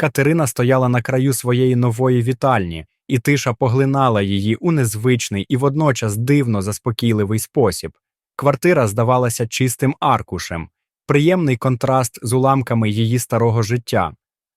Катерина стояла на краю своєї нової вітальні, і тиша поглинала її у незвичний і водночас дивно заспокійливий спосіб. Квартира здавалася чистим аркушем, приємний контраст з уламками її старого життя.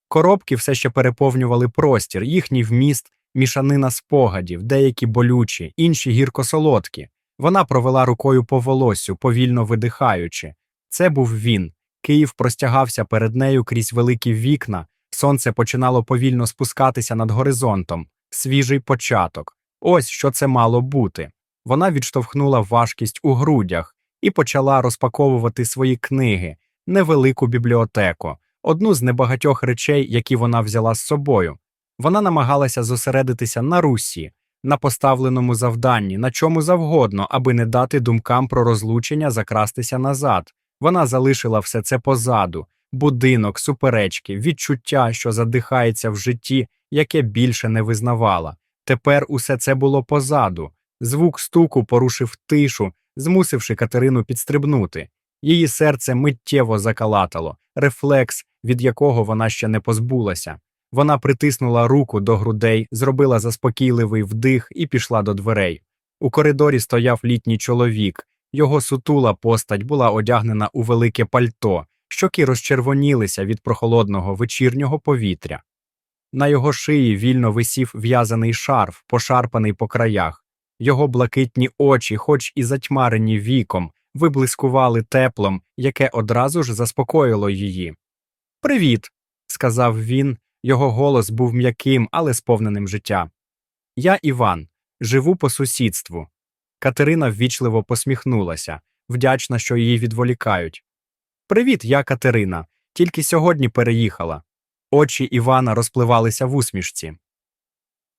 Коробки все ще переповнювали простір, їхній вміст, мішанина спогадів, деякі болючі, інші гірко-солодкі. Вона провела рукою по волосю, повільно видихаючи. Це був він. Київ простягався перед нею крізь великі вікна, сонце починало повільно спускатися над горизонтом, свіжий початок. Ось що це мало бути. Вона відштовхнула важкість у грудях і почала розпаковувати свої книги, невелику бібліотеку, одну з небагатьох речей, які вона взяла з собою. Вона намагалася зосередитися на русі, на поставленому завданні, на чому завгодно, аби не дати думкам про розлучення закрастися назад. Вона залишила все це позаду будинок, суперечки, відчуття, що задихається в житті, яке більше не визнавала. Тепер усе це було позаду. Звук стуку порушив тишу, змусивши Катерину підстрибнути. Її серце миттєво закалатало, рефлекс, від якого вона ще не позбулася. Вона притиснула руку до грудей, зробила заспокійливий вдих і пішла до дверей. У коридорі стояв літній чоловік. Його сутула постать була одягнена у велике пальто, щоки розчервонілися від прохолодного вечірнього повітря. На його шиї вільно висів в'язаний шарф, пошарпаний по краях. Його блакитні очі, хоч і затьмарені віком, виблискували теплом, яке одразу ж заспокоїло її. Привіт, сказав він. Його голос був м'яким, але сповненим життя. Я Іван, живу по сусідству. Катерина ввічливо посміхнулася, вдячна, що її відволікають. Привіт, я Катерина. Тільки сьогодні переїхала. Очі Івана розпливалися в усмішці.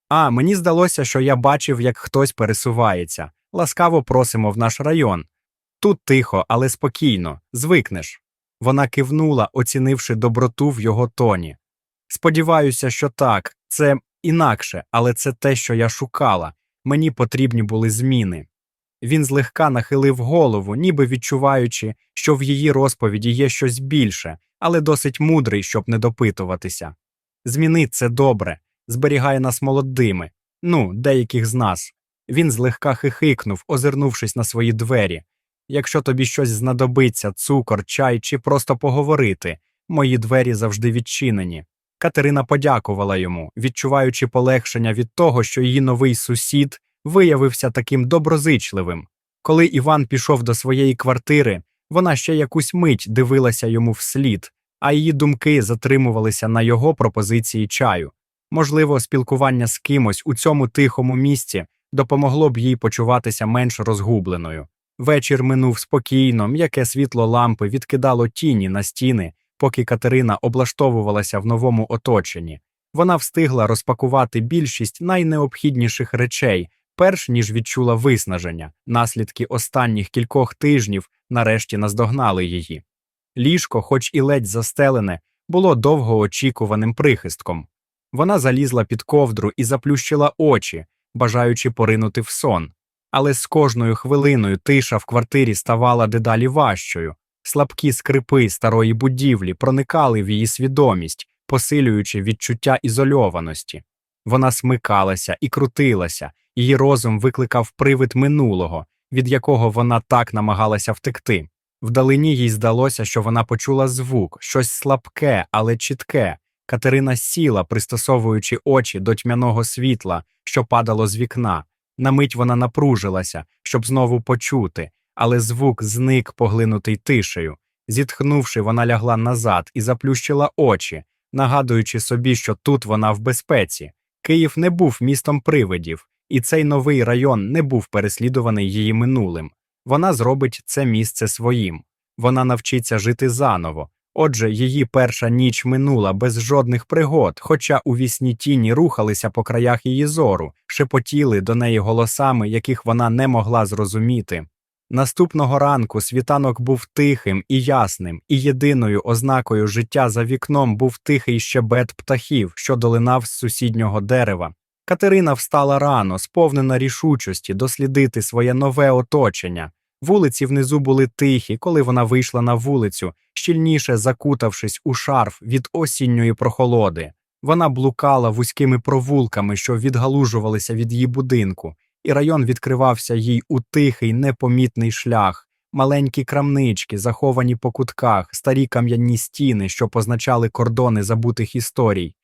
А, мені здалося, що я бачив, як хтось пересувається. Ласкаво просимо в наш район. Тут тихо, але спокійно, звикнеш. Вона кивнула, оцінивши доброту в його тоні. Сподіваюся, що так, це інакше, але це те, що я шукала. Мені потрібні були зміни. Він злегка нахилив голову, ніби відчуваючи, що в її розповіді є щось більше, але досить мудрий, щоб не допитуватися. Зміни це добре, зберігає нас молодими, ну, деяких з нас. Він злегка хихикнув, озирнувшись на свої двері. Якщо тобі щось знадобиться, цукор, чай чи просто поговорити, мої двері завжди відчинені. Катерина подякувала йому, відчуваючи полегшення від того, що її новий сусід виявився таким доброзичливим. Коли Іван пішов до своєї квартири, вона ще якусь мить дивилася йому вслід, а її думки затримувалися на його пропозиції чаю. Можливо, спілкування з кимось у цьому тихому місці допомогло б їй почуватися менш розгубленою. Вечір минув спокійно, м'яке світло лампи відкидало тіні на стіни, поки Катерина облаштовувалася в новому оточенні. Вона встигла розпакувати більшість найнеобхідніших речей, перш ніж відчула виснаження, наслідки останніх кількох тижнів нарешті наздогнали її. Ліжко, хоч і ледь застелене, було довгоочікуваним прихистком. Вона залізла під ковдру і заплющила очі, бажаючи поринути в сон. Але з кожною хвилиною тиша в квартирі ставала дедалі важчою. Слабкі скрипи старої будівлі проникали в її свідомість, посилюючи відчуття ізольованості. Вона смикалася і крутилася, її розум викликав привид минулого, від якого вона так намагалася втекти. Вдалині їй здалося, що вона почула звук, щось слабке, але чітке. Катерина сіла, пристосовуючи очі до тьмяного світла, що падало з вікна. На мить вона напружилася, щоб знову почути, але звук зник, поглинутий тишею. Зітхнувши, вона лягла назад і заплющила очі, нагадуючи собі, що тут вона в безпеці. Київ не був містом привидів, і цей новий район не був переслідуваний її минулим. Вона зробить це місце своїм. Вона навчиться жити заново. Отже, її перша ніч минула без жодних пригод, хоча у вісні тіні рухалися по краях її зору, шепотіли до неї голосами, яких вона не могла зрозуміти. Наступного ранку світанок був тихим і ясним, і єдиною ознакою життя за вікном був тихий щебет птахів, що долинав з сусіднього дерева. Катерина встала рано, сповнена рішучості дослідити своє нове оточення. Вулиці внизу були тихі, коли вона вийшла на вулицю, щільніше закутавшись у шарф від осінньої прохолоди. Вона блукала вузькими провулками, що відгалужувалися від її будинку, і район відкривався їй у тихий, непомітний шлях, маленькі крамнички, заховані по кутках, старі кам'яні стіни, що позначали кордони забутих історій.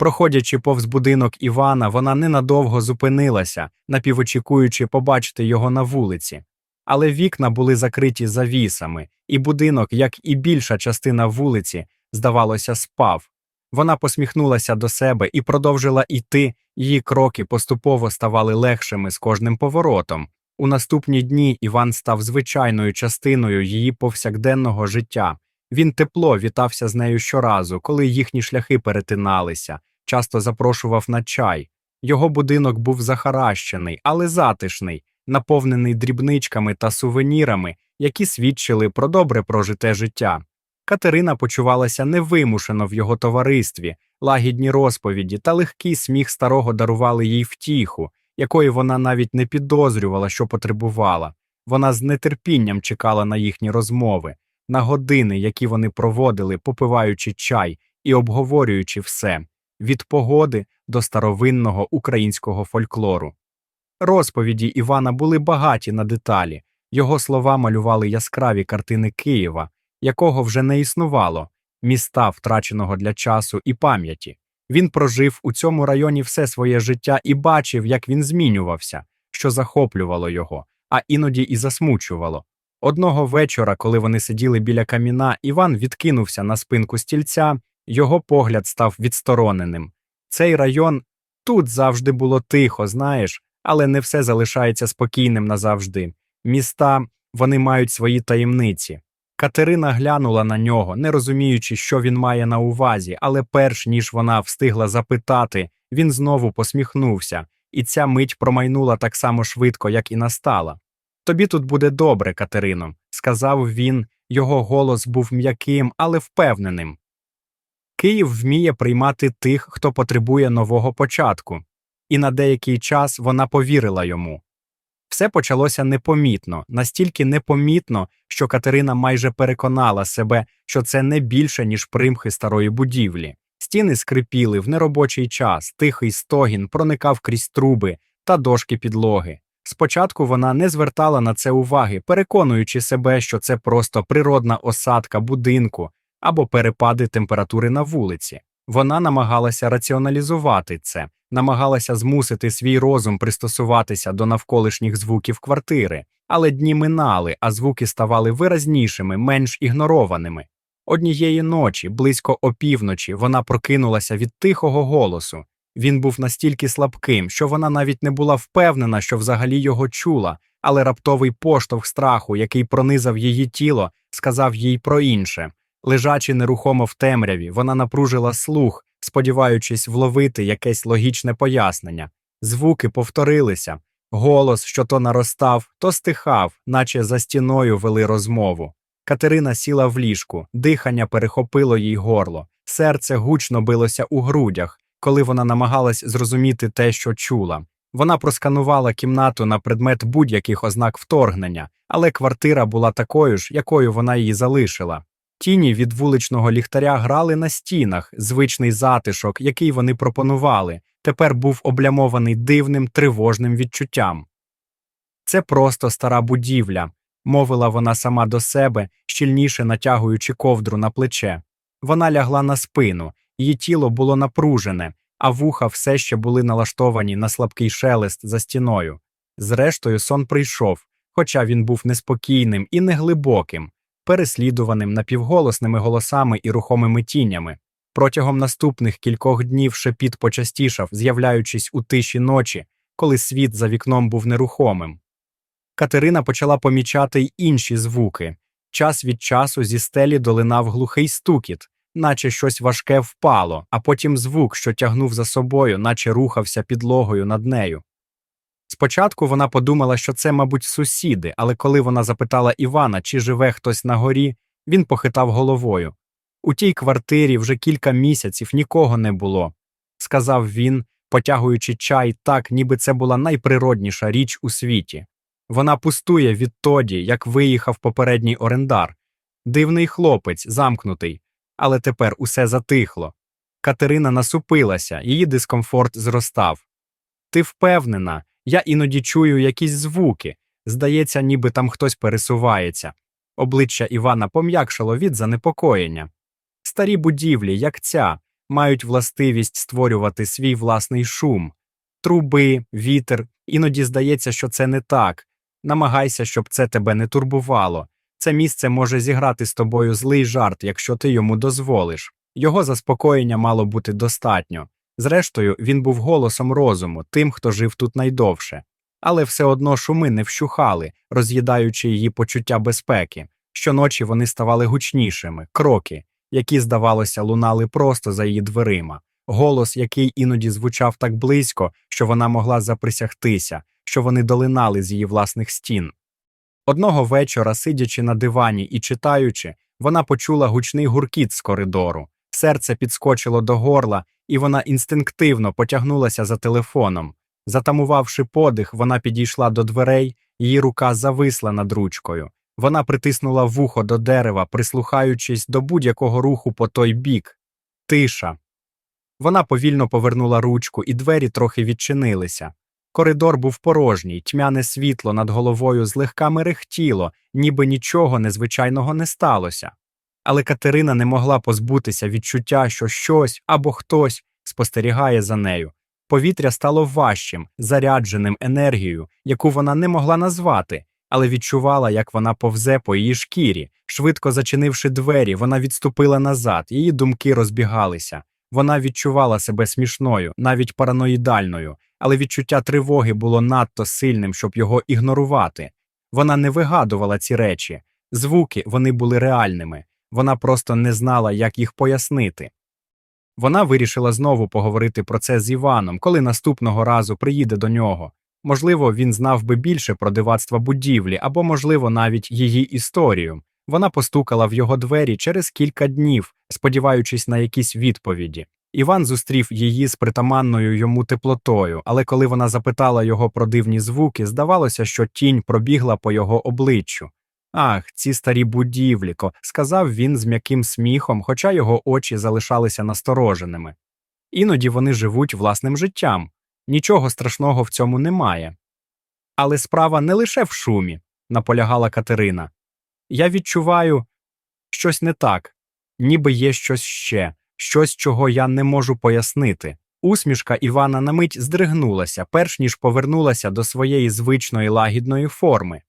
Проходячи повз будинок Івана, вона ненадовго зупинилася, напівочікуючи побачити його на вулиці. Але вікна були закриті завісами, і будинок, як і більша частина вулиці, здавалося, спав. Вона посміхнулася до себе і продовжила йти, її кроки поступово ставали легшими з кожним поворотом. У наступні дні Іван став звичайною частиною її повсякденного життя. Він тепло вітався з нею щоразу, коли їхні шляхи перетиналися, часто запрошував на чай. Його будинок був захаращений, але затишний, наповнений дрібничками та сувенірами, які свідчили про добре прожите життя. Катерина почувалася невимушено в його товаристві, лагідні розповіді та легкий сміх старого дарували їй втіху, якої вона навіть не підозрювала, що потребувала. Вона з нетерпінням чекала на їхні розмови, на години, які вони проводили, попиваючи чай і обговорюючи все від погоди до старовинного українського фольклору. Розповіді Івана були багаті на деталі, його слова малювали яскраві картини Києва, якого вже не існувало, міста, втраченого для часу і пам'яті. Він прожив у цьому районі все своє життя і бачив, як він змінювався, що захоплювало його, а іноді і засмучувало. Одного вечора, коли вони сиділи біля каміна, Іван відкинувся на спинку стільця, його погляд став відстороненим. Цей район тут завжди було тихо, знаєш, але не все залишається спокійним назавжди. Міста вони мають свої таємниці. Катерина глянула на нього, не розуміючи, що він має на увазі, але перш ніж вона встигла запитати, він знову посміхнувся, і ця мить промайнула так само швидко, як і настала. Тобі тут буде добре, Катерино, сказав він, його голос був м'яким, але впевненим. Київ вміє приймати тих, хто потребує нового початку, і на деякий час вона повірила йому. Все почалося непомітно, настільки непомітно, що Катерина майже переконала себе, що це не більше, ніж примхи старої будівлі. Стіни скрипіли в неробочий час, тихий стогін проникав крізь труби та дошки підлоги. Спочатку вона не звертала на це уваги, переконуючи себе, що це просто природна осадка будинку або перепади температури на вулиці. Вона намагалася раціоналізувати це, намагалася змусити свій розум пристосуватися до навколишніх звуків квартири, але дні минали, а звуки ставали виразнішими, менш ігнорованими. Однієї ночі, близько опівночі, вона прокинулася від тихого голосу. Він був настільки слабким, що вона навіть не була впевнена, що взагалі його чула, але раптовий поштовх страху, який пронизав її тіло, сказав їй про інше. Лежачи нерухомо в темряві, вона напружила слух, сподіваючись вловити якесь логічне пояснення. Звуки повторилися. Голос, що то наростав, то стихав, наче за стіною вели розмову. Катерина сіла в ліжку, дихання перехопило їй горло, серце гучно билося у грудях, коли вона намагалась зрозуміти те, що чула. Вона просканувала кімнату на предмет будь-яких ознак вторгнення, але квартира була такою ж, якою вона її залишила. Тіні від вуличного ліхтаря грали на стінах, звичний затишок, який вони пропонували, тепер був облямований дивним тривожним відчуттям. Це просто стара будівля, мовила вона сама до себе, щільніше натягуючи ковдру на плече. Вона лягла на спину, її тіло було напружене, а вуха все ще були налаштовані на слабкий шелест за стіною. Зрештою, сон прийшов, хоча він був неспокійним і неглибоким переслідуваним напівголосними голосами і рухомими тінями. Протягом наступних кількох днів шепіт почастішав, з'являючись у тиші ночі, коли світ за вікном був нерухомим. Катерина почала помічати й інші звуки. Час від часу зі стелі долинав глухий стукіт, наче щось важке впало, а потім звук, що тягнув за собою, наче рухався підлогою над нею. Спочатку вона подумала, що це, мабуть, сусіди, але коли вона запитала Івана, чи живе хтось на горі, він похитав головою. У тій квартирі вже кілька місяців нікого не було, сказав він, потягуючи чай так, ніби це була найприродніша річ у світі. Вона пустує відтоді, як виїхав попередній орендар. Дивний хлопець, замкнутий, але тепер усе затихло. Катерина насупилася, її дискомфорт зростав. Ти впевнена, я іноді чую якісь звуки. Здається, ніби там хтось пересувається. Обличчя Івана пом'якшало від занепокоєння. Старі будівлі, як ця, мають властивість створювати свій власний шум. Труби, вітер, іноді здається, що це не так. Намагайся, щоб це тебе не турбувало. Це місце може зіграти з тобою злий жарт, якщо ти йому дозволиш. Його заспокоєння мало бути достатньо. Зрештою, він був голосом розуму, тим, хто жив тут найдовше. Але все одно шуми не вщухали, роз'їдаючи її почуття безпеки. Щоночі вони ставали гучнішими, кроки, які, здавалося, лунали просто за її дверима, голос, який іноді звучав так близько, що вона могла заприсягтися, що вони долинали з її власних стін. Одного вечора, сидячи на дивані і читаючи, вона почула гучний гуркіт з коридору. Серце підскочило до горла, і вона інстинктивно потягнулася за телефоном. Затамувавши подих, вона підійшла до дверей, її рука зависла над ручкою. Вона притиснула вухо до дерева, прислухаючись до будь-якого руху по той бік. Тиша. Вона повільно повернула ручку, і двері трохи відчинилися. Коридор був порожній, тьмяне світло над головою злегка мерехтіло, ніби нічого незвичайного не сталося. Але Катерина не могла позбутися відчуття, що щось або хтось спостерігає за нею. Повітря стало важчим, зарядженим енергією, яку вона не могла назвати, але відчувала, як вона повзе по її шкірі. Швидко зачинивши двері, вона відступила назад, її думки розбігалися. Вона відчувала себе смішною, навіть параноїдальною, але відчуття тривоги було надто сильним, щоб його ігнорувати. Вона не вигадувала ці речі, звуки вони були реальними, вона просто не знала, як їх пояснити. Вона вирішила знову поговорити про це з Іваном, коли наступного разу приїде до нього. Можливо, він знав би більше про дивацтва будівлі або, можливо, навіть її історію. Вона постукала в його двері через кілька днів, сподіваючись на якісь відповіді. Іван зустрів її з притаманною йому теплотою, але коли вона запитала його про дивні звуки, здавалося, що тінь пробігла по його обличчю. Ах, ці старі будівліко, сказав він з м'яким сміхом, хоча його очі залишалися настороженими. Іноді вони живуть власним життям. Нічого страшного в цьому немає. Але справа не лише в шумі, наполягала Катерина. Я відчуваю щось не так, ніби є щось ще, щось, чого я не можу пояснити. Усмішка Івана на мить здригнулася, перш ніж повернулася до своєї звичної лагідної форми.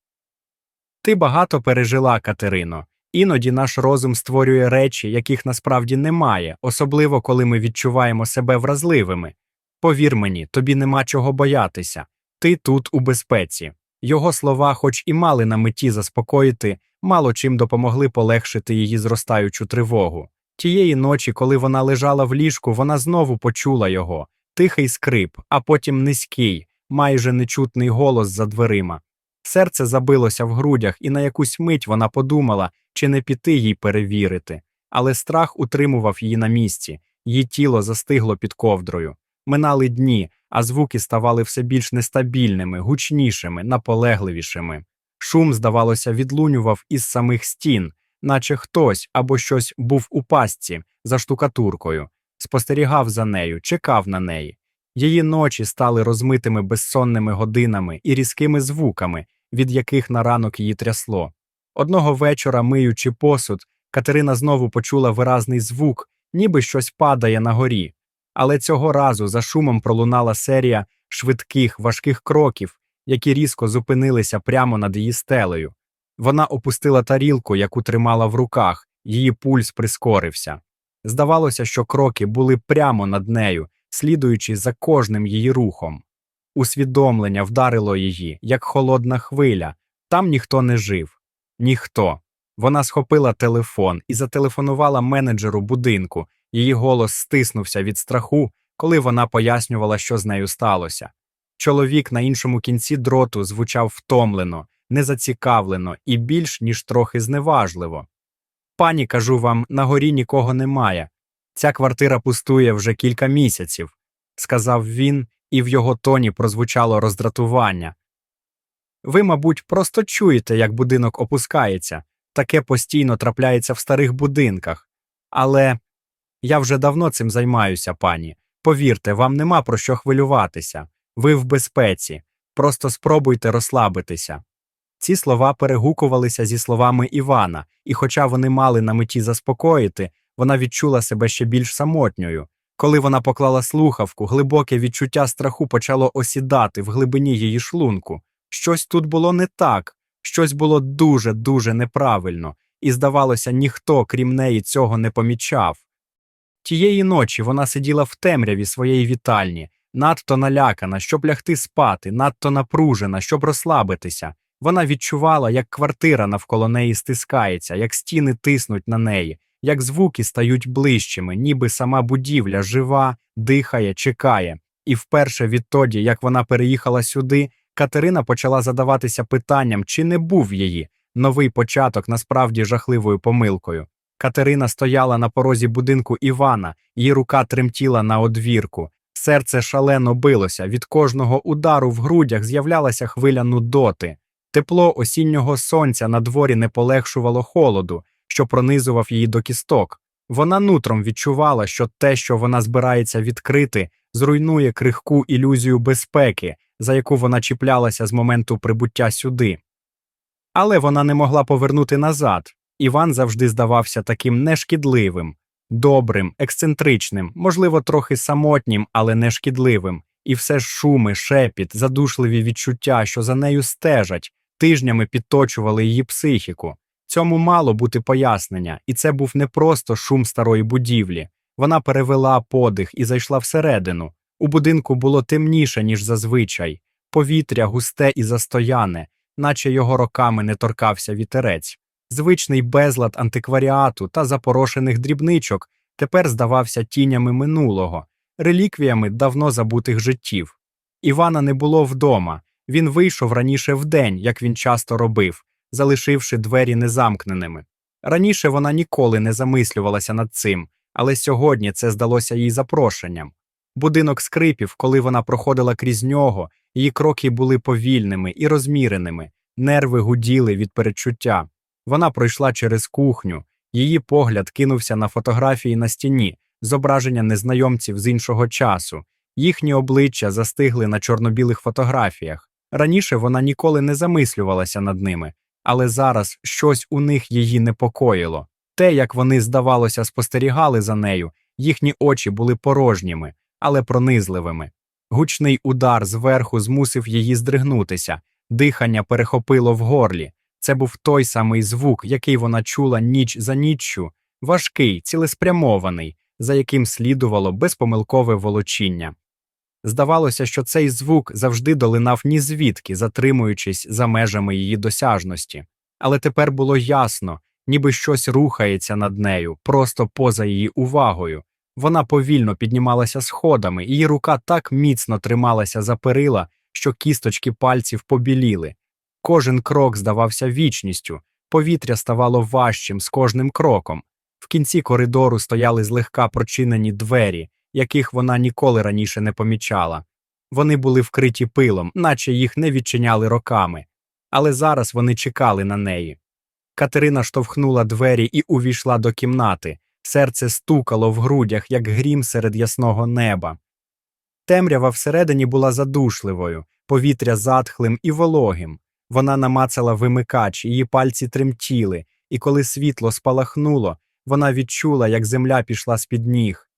Ти багато пережила, Катерино. Іноді наш розум створює речі, яких насправді немає, особливо коли ми відчуваємо себе вразливими. Повір мені, тобі нема чого боятися. Ти тут у безпеці. Його слова, хоч і мали на меті заспокоїти, мало чим допомогли полегшити її зростаючу тривогу. Тієї ночі, коли вона лежала в ліжку, вона знову почула його тихий скрип, а потім низький, майже нечутний голос за дверима. Серце забилося в грудях, і на якусь мить вона подумала, чи не піти їй перевірити. Але страх утримував її на місці, її тіло застигло під ковдрою. Минали дні, а звуки ставали все більш нестабільними, гучнішими, наполегливішими. Шум, здавалося, відлунював із самих стін, наче хтось або щось був у пастці за штукатуркою, спостерігав за нею, чекав на неї. Її ночі стали розмитими безсонними годинами і різкими звуками, від яких на ранок її трясло. Одного вечора, миючи посуд, Катерина знову почула виразний звук, ніби щось падає на горі. Але цього разу за шумом пролунала серія швидких, важких кроків, які різко зупинилися прямо над її стелею. Вона опустила тарілку, яку тримала в руках, її пульс прискорився. Здавалося, що кроки були прямо над нею, слідуючи за кожним її рухом. Усвідомлення вдарило її, як холодна хвиля, там ніхто не жив. Ніхто. Вона схопила телефон і зателефонувала менеджеру будинку. Її голос стиснувся від страху, коли вона пояснювала, що з нею сталося. Чоловік на іншому кінці дроту звучав втомлено, незацікавлено і більш ніж трохи зневажливо. Пані, кажу вам, на горі нікого немає. Ця квартира пустує вже кілька місяців, сказав він, і в його тоні прозвучало роздратування. Ви, мабуть, просто чуєте, як будинок опускається. Таке постійно трапляється в старих будинках. Але я вже давно цим займаюся, пані. Повірте, вам нема про що хвилюватися. Ви в безпеці. Просто спробуйте розслабитися. Ці слова перегукувалися зі словами Івана, і, хоча вони мали на меті заспокоїти, вона відчула себе ще більш самотньою. Коли вона поклала слухавку, глибоке відчуття страху почало осідати в глибині її шлунку. Щось тут було не так, щось було дуже дуже неправильно, і, здавалося, ніхто, крім неї, цього не помічав. Тієї ночі вона сиділа в темряві своєї вітальні, надто налякана, щоб лягти спати, надто напружена, щоб розслабитися. Вона відчувала, як квартира навколо неї стискається, як стіни тиснуть на неї, як звуки стають ближчими, ніби сама будівля жива, дихає, чекає. І вперше відтоді, як вона переїхала сюди, Катерина почала задаватися питанням, чи не був її новий початок насправді жахливою помилкою. Катерина стояла на порозі будинку Івана, її рука тремтіла на одвірку. Серце шалено билося, від кожного удару в грудях з'являлася хвиля нудоти. Тепло осіннього сонця на дворі не полегшувало холоду, що пронизував її до кісток. Вона нутром відчувала, що те, що вона збирається відкрити, зруйнує крихку ілюзію безпеки, за яку вона чіплялася з моменту прибуття сюди. Але вона не могла повернути назад. Іван завжди здавався таким нешкідливим, добрим, ексцентричним, можливо, трохи самотнім, але не шкідливим. І все ж шуми, шепіт, задушливі відчуття, що за нею стежать, тижнями підточували її психіку. Цьому мало бути пояснення, і це був не просто шум старої будівлі. Вона перевела подих і зайшла всередину. У будинку було темніше, ніж зазвичай, повітря густе і застояне, наче його роками не торкався вітерець. Звичний безлад антикваріату та запорошених дрібничок тепер здавався тінями минулого, реліквіями давно забутих життів. Івана не було вдома, він вийшов раніше вдень, як він часто робив, залишивши двері незамкненими. Раніше вона ніколи не замислювалася над цим, але сьогодні це здалося їй запрошенням. Будинок скрипів, коли вона проходила крізь нього, її кроки були повільними і розміреними, нерви гуділи від передчуття. Вона пройшла через кухню, її погляд кинувся на фотографії на стіні, зображення незнайомців з іншого часу. Їхні обличчя застигли на чорно-білих фотографіях. Раніше вона ніколи не замислювалася над ними, але зараз щось у них її непокоїло. Те, як вони, здавалося, спостерігали за нею, їхні очі були порожніми, але пронизливими. Гучний удар зверху змусив її здригнутися, дихання перехопило в горлі. Це був той самий звук, який вона чула ніч за ніччю, важкий, цілеспрямований, за яким слідувало безпомилкове волочіння. Здавалося, що цей звук завжди долинав ні звідки, затримуючись за межами її досяжності, але тепер було ясно, ніби щось рухається над нею, просто поза її увагою. Вона повільно піднімалася сходами, її рука так міцно трималася за перила, що кісточки пальців побіліли. Кожен крок здавався вічністю, повітря ставало важчим з кожним кроком. В кінці коридору стояли злегка прочинені двері, яких вона ніколи раніше не помічала. Вони були вкриті пилом, наче їх не відчиняли роками, але зараз вони чекали на неї. Катерина штовхнула двері і увійшла до кімнати, серце стукало в грудях, як грім серед ясного неба. Темрява всередині була задушливою, повітря затхлим і вологим. Вона намацала вимикач, її пальці тремтіли, і коли світло спалахнуло, вона відчула, як земля пішла з-під ніг.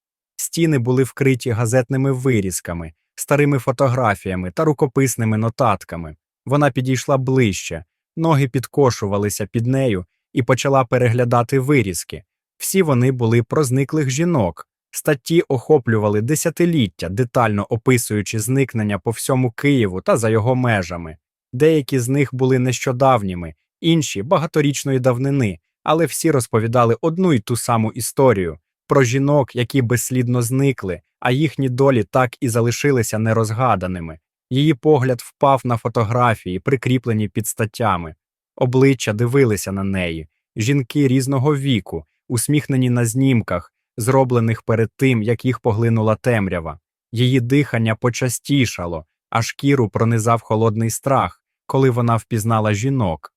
Стіни були вкриті газетними вирізками, старими фотографіями та рукописними нотатками. Вона підійшла ближче, ноги підкошувалися під нею і почала переглядати вирізки. Всі вони були про зниклих жінок. Статті охоплювали десятиліття, детально описуючи зникнення по всьому Києву та за його межами. Деякі з них були нещодавніми, інші багаторічної давнини, але всі розповідали одну й ту саму історію про жінок, які безслідно зникли, а їхні долі так і залишилися нерозгаданими. Її погляд впав на фотографії, прикріплені під статтями. Обличчя дивилися на неї, жінки різного віку, усміхнені на знімках, зроблених перед тим, як їх поглинула темрява. Її дихання почастішало, а шкіру пронизав холодний страх, коли вона впізнала жінок.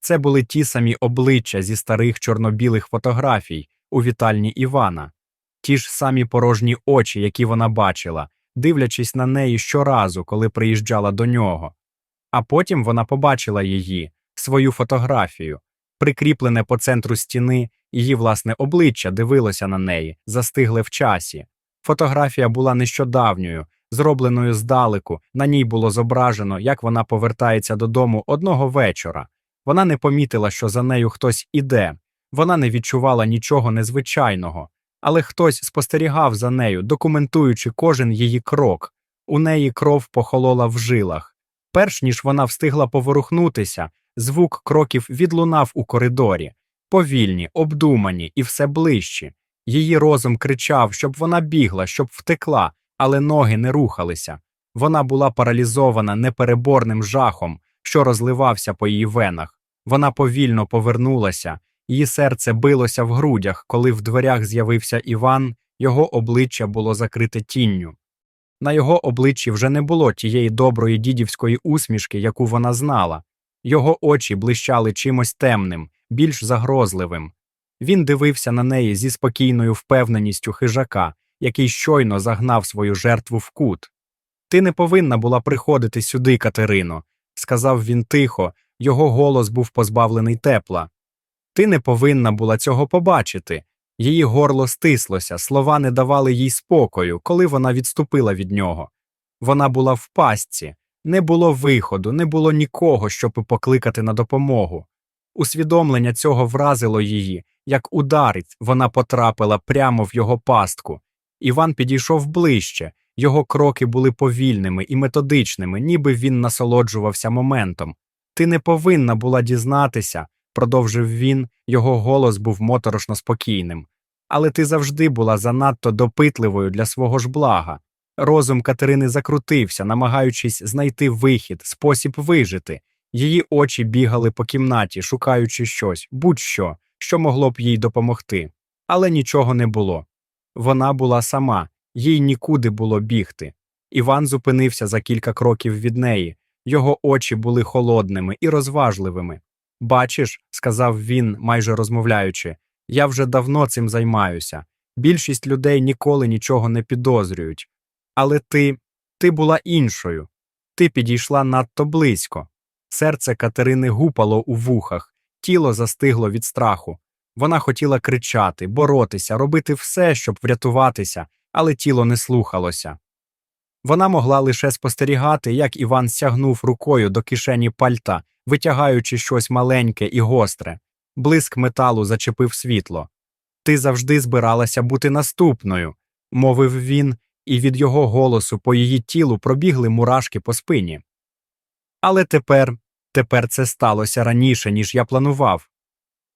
Це були ті самі обличчя зі старих чорно-білих фотографій у вітальні Івана, ті ж самі порожні очі, які вона бачила, дивлячись на неї щоразу, коли приїжджала до нього. А потім вона побачила її, свою фотографію, прикріплене по центру стіни, її власне обличчя дивилося на неї, застигле в часі. Фотографія була нещодавньою, зробленою здалеку, на ній було зображено, як вона повертається додому одного вечора. Вона не помітила, що за нею хтось іде, вона не відчувала нічого незвичайного, але хтось спостерігав за нею, документуючи кожен її крок. У неї кров похолола в жилах. Перш ніж вона встигла поворухнутися, звук кроків відлунав у коридорі, повільні, обдумані і все ближчі. Її розум кричав, щоб вона бігла, щоб втекла, але ноги не рухалися. Вона була паралізована непереборним жахом, що розливався по її венах. Вона повільно повернулася, її серце билося в грудях, коли в дверях з'явився Іван, його обличчя було закрите тінню. На його обличчі вже не було тієї доброї дідівської усмішки, яку вона знала. Його очі блищали чимось темним, більш загрозливим. Він дивився на неї зі спокійною впевненістю хижака, який щойно загнав свою жертву в кут. Ти не повинна була приходити сюди, Катерино, сказав він тихо, його голос був позбавлений тепла. Ти не повинна була цього побачити. Її горло стислося, слова не давали їй спокою, коли вона відступила від нього. Вона була в пастці, не було виходу, не було нікого, щоб покликати на допомогу. Усвідомлення цього вразило її, як удариць вона потрапила прямо в його пастку. Іван підійшов ближче, його кроки були повільними і методичними, ніби він насолоджувався моментом. Ти не повинна була дізнатися, продовжив він, його голос був моторошно спокійним. Але ти завжди була занадто допитливою для свого ж блага. Розум Катерини закрутився, намагаючись знайти вихід, спосіб вижити. Її очі бігали по кімнаті, шукаючи щось, будь-що, що могло б їй допомогти. Але нічого не було. Вона була сама, їй нікуди було бігти. Іван зупинився за кілька кроків від неї, його очі були холодними і розважливими. Бачиш, сказав він, майже розмовляючи, я вже давно цим займаюся. Більшість людей ніколи нічого не підозрюють. Але ти, ти була іншою. Ти підійшла надто близько. Серце Катерини гупало у вухах, тіло застигло від страху. Вона хотіла кричати, боротися, робити все, щоб врятуватися, але тіло не слухалося. Вона могла лише спостерігати, як Іван сягнув рукою до кишені пальта, витягаючи щось маленьке і гостре. Блиск металу зачепив світло. Ти завжди збиралася бути наступною, мовив він, і від його голосу по її тілу пробігли мурашки по спині. Але тепер, тепер це сталося раніше, ніж я планував.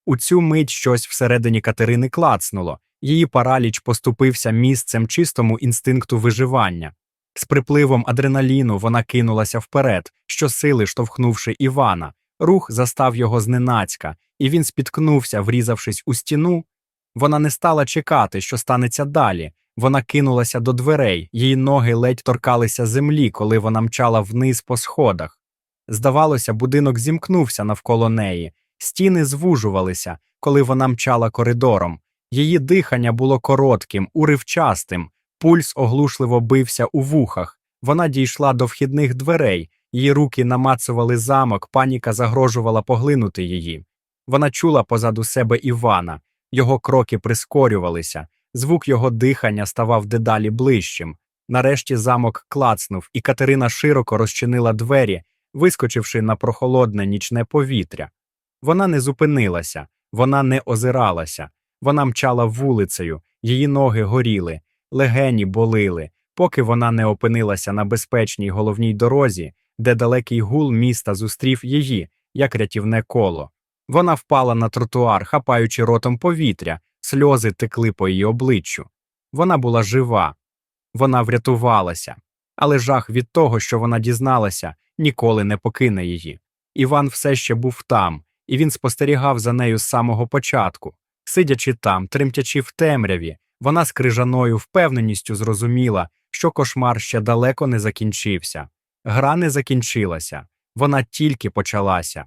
У цю мить щось всередині Катерини клацнуло, її параліч поступився місцем чистому інстинкту виживання. З припливом адреналіну вона кинулася вперед, щосили штовхнувши Івана. Рух застав його зненацька, і він спіткнувся, врізавшись у стіну. Вона не стала чекати, що станеться далі. Вона кинулася до дверей, її ноги ледь торкалися землі, коли вона мчала вниз по сходах. Здавалося, будинок зімкнувся навколо неї, стіни звужувалися, коли вона мчала коридором. Її дихання було коротким, уривчастим, пульс оглушливо бився у вухах. Вона дійшла до вхідних дверей, її руки намацували замок, паніка загрожувала поглинути її. Вона чула позаду себе Івана, його кроки прискорювалися, звук його дихання ставав дедалі ближчим. Нарешті замок клацнув, і Катерина широко розчинила двері, вискочивши на прохолодне нічне повітря. Вона не зупинилася, вона не озиралася, вона мчала вулицею, її ноги горіли, легені болили, поки вона не опинилася на безпечній головній дорозі, де далекий гул міста зустрів її, як рятівне коло. Вона впала на тротуар, хапаючи ротом повітря, сльози текли по її обличчю. Вона була жива, вона врятувалася, але жах від того, що вона дізналася, ніколи не покине її. Іван все ще був там, і він спостерігав за нею з самого початку. Сидячи там, тремтячи в темряві, вона з крижаною впевненістю зрозуміла, що кошмар ще далеко не закінчився. Гра не закінчилася, вона тільки почалася.